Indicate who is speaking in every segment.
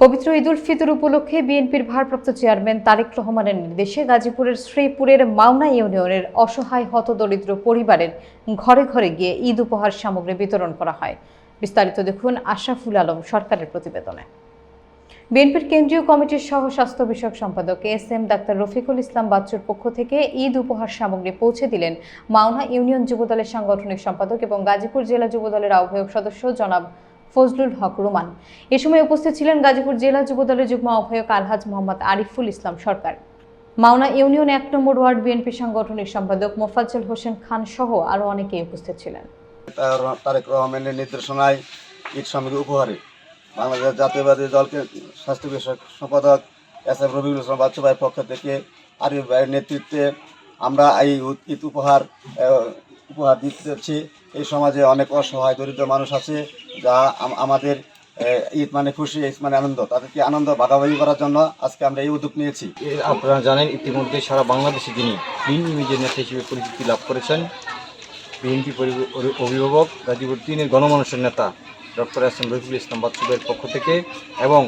Speaker 1: পবিত্র ঈদুল ফিতর উপলক্ষে বিএনপির ভারপ্রাপ্ত চেয়ারম্যান তারেক রহমানের নির্দেশে গাজীপুরের শ্রীপুরের মাওনা ইউনিয়নের অসহায় হতদরিদ্র পরিবারের ঘরে ঘরে গিয়ে ঈদ উপহার সামগ্রী বিতরণ করা হয়। বিস্তারিত দেখুন আশরাফুল আলম সরকারের প্রতিবেদনে। বিএনপির কেন্দ্রীয় কমিটির সহ স্বাস্থ্য বিষয়ক সম্পাদক এস এম ডাক্তার রফিকুল ইসলাম বাচ্চুর পক্ষ থেকে ঈদ উপহার সামগ্রী পৌঁছে দিলেন মাওনা ইউনিয়ন যুবদলের সাংগঠনিক সম্পাদক এবং গাজীপুর জেলা যুবদলের আহ্বায়ক সদস্য জনাব ফজলুল হক রোমান। এ সময় উপস্থিত ছিলেন গাজীপুর জেলা যুবদলের যুগ্ম আহ্বায়ক আলহাজ মোহাম্মদ আরিফুল ইসলাম সরকার। মাওনা ইউনিয়ন এক নম্বর ওয়ার্ড বিএনপি সাংগঠনিক সম্পাদক মোফাজ্জল হোসেন খান সহ আরও অনেকেই উপস্থিত ছিলেন।
Speaker 2: তার- তারেক রহমানের নির্দেশনায় ঈদ সামগ্রী উপহারে বাংলাদেশ জাতীয়বাদী দলকে স্বাস্থ্য বিষয়ক সম্পাদক এস এম রবিউল ইসলাম পক্ষ থেকে আরিফ ভাইয়ের নেতৃত্বে আমরা এই ঈদ উপহার উপহার দিচ্ছি এই সমাজে অনেক অসহায়, দরিদ্র মানুষ আছে, যা আমাদের ঈদ মানে খুশি, ঈদ মানে আনন্দ। তাদেরকে আনন্দ ভাগাভাগি করার জন্য আজকে আমরা এই উদ্যোগ নিয়েছি।
Speaker 3: আপনারা জানেন, ইতিমধ্যে সারা বাংলাদেশে যিনি গ্রিন ইমেজের নেতা হিসেবে পরিচিতি লাভ করেছেন, বিএনপি অভিভাবক গাজীপুর তিনের গণমানুষের নেতা doctor S M Rafiqul Islam বাচ্চুদের পক্ষ থেকে এবং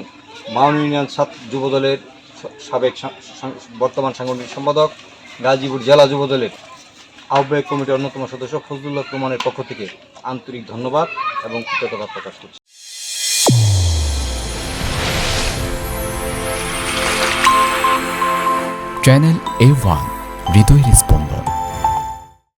Speaker 3: মাউন ইউনিয়ন ছাত্র যুবদলের সাবেক বর্তমান সাংগঠনিক সম্পাদক গাজীপুর জেলা যুবদলের আহ্বায়ক কমিটির অন্যতম সদস্য ফজলুল্লাহ রহমানের পক্ষ থেকে আন্তরিক ধন্যবাদ এবং কৃতজ্ঞতা প্রকাশ করছি।
Speaker 4: চ্যানেল এ ওয়ান হৃদয়ের স্পন্দন।